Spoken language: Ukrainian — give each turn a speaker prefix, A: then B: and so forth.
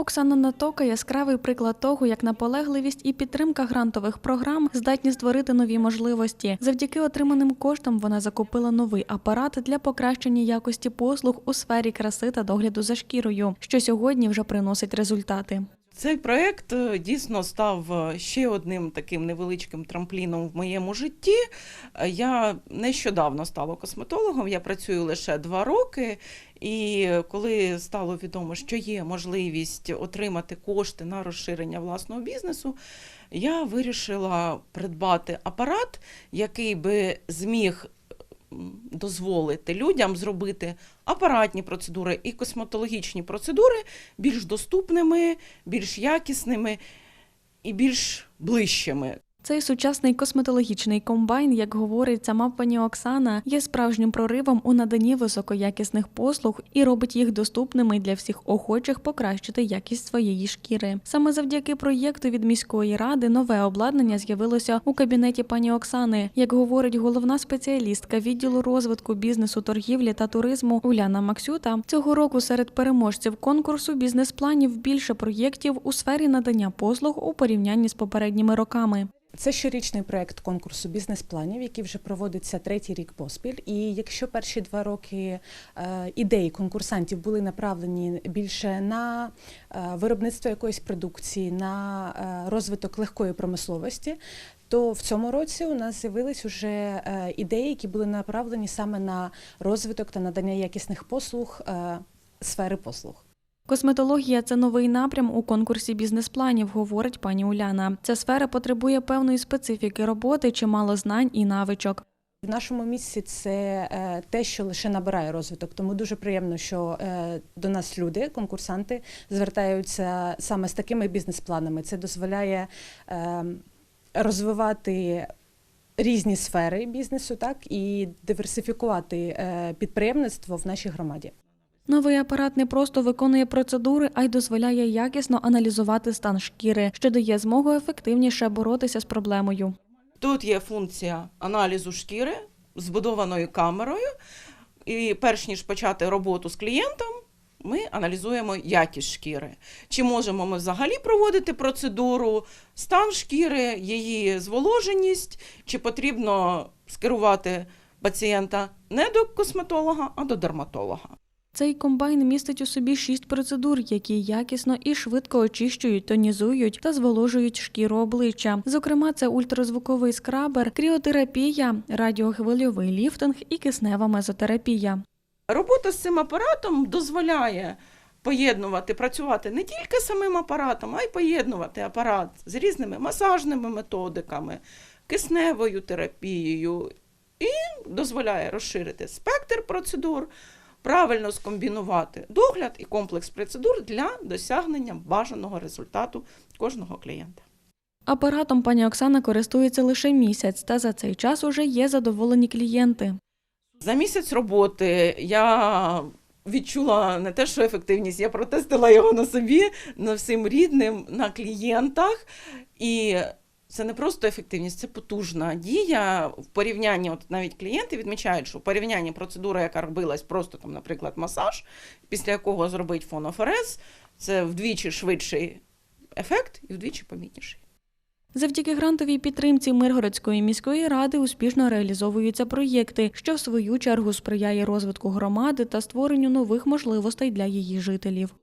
A: Оксана Натока яскравий приклад того, як наполегливість і підтримка грантових програм здатні створити нові можливості. Завдяки отриманим коштам вона закупила новий апарат для покращення якості послуг у сфері краси та догляду за шкірою, що сьогодні вже приносить результати.
B: Цей проект е, дійсно став е, ще одним таким невеличким трампліном в моєму житті. Е, Я нещодавно стала косметологом, я працюю лише два роки. І коли стало відомо, що є можливість отримати кошти на розширення власного бізнесу, я вирішила придбати апарат, який би зміг дозволити людям зробити апаратні процедури і косметологічні процедури більш доступними, більш якісними і більш ближчими.
A: Цей сучасний косметологічний комбайн, як говорить сама пані Оксана, є справжнім проривом у наданні високоякісних послуг і робить їх доступними для всіх охочих покращити якість своєї шкіри. Саме завдяки проєкту від міської ради нове обладнання з'явилося у кабінеті пані Оксани. Як говорить головна спеціалістка відділу розвитку бізнесу, торгівлі та туризму Уляна Максюта, цього року серед переможців конкурсу бізнес-планів більше проєктів у сфері надання послуг у порівнянні з попередніми роками.
C: Це щорічний проект конкурсу бізнес-планів, який вже проводиться третій рік поспіль. І якщо перші два роки е, ідеї конкурсантів були направлені більше на е, виробництво якоїсь продукції, на е, розвиток легкої промисловості, то в цьому році у нас з'явились уже ідеї, які були направлені саме на розвиток та надання якісних послуг сфери послуг.
A: Косметологія це новий напрям у конкурсі бізнес-планів, говорить пані Уляна. Ця сфера потребує певної специфіки роботи, чимало знань і навичок.
C: В нашому місці це е, те, що лише набирає розвиток. Тому дуже приємно, що е, до нас люди, конкурсанти, звертаються саме з такими бізнес-планами. Це дозволяє е, розвивати різні сфери бізнесу, так і диверсифікувати підприємництво в нашій громаді.
A: Новий апарат не просто виконує процедури, а й дозволяє якісно аналізувати стан шкіри, що дає змогу ефективніше боротися з проблемою.
B: Тут є функція аналізу шкіри збудованою камерою. І перш ніж почати роботу з клієнтом, ми аналізуємо якість шкіри. Чи можемо ми взагалі проводити процедуру, стан шкіри, її зволоженість, чи потрібно скерувати пацієнта не до косметолога, а до дерматолога.
A: Цей комбайн містить у собі шість процедур, які якісно і швидко очищують, тонізують та зволожують шкіру обличчя. Зокрема, це ультразвуковий скрабер, кріотерапія, радіохвильовий ліфтинг і киснева мезотерапія.
B: Робота з цим апаратом дозволяє поєднувати, працювати не тільки самим апаратом, а й поєднувати апарат з різними масажними методиками, кисневою терапією і дозволяє розширити спектр процедур, правильно скомбінувати догляд і комплекс процедур для досягнення бажаного результату кожного клієнта.
A: Апаратом пані Оксана користується лише місяць, та за цей час уже є задоволені клієнти.
B: За місяць роботи я відчула не те, що ефективність, я протестила його на собі, на всім рідним, на клієнтах. І це не просто ефективність, це потужна дія. В порівнянні, от навіть клієнти відмічають, що в порівнянні процедури, яка робилась просто там, наприклад, масаж, після якого зробить фонофорез, це вдвічі швидший ефект і вдвічі помітніший.
A: Завдяки грантовій підтримці Миргородської міської ради успішно реалізовуються проєкти, що в свою чергу сприяє розвитку громади та створенню нових можливостей для її жителів.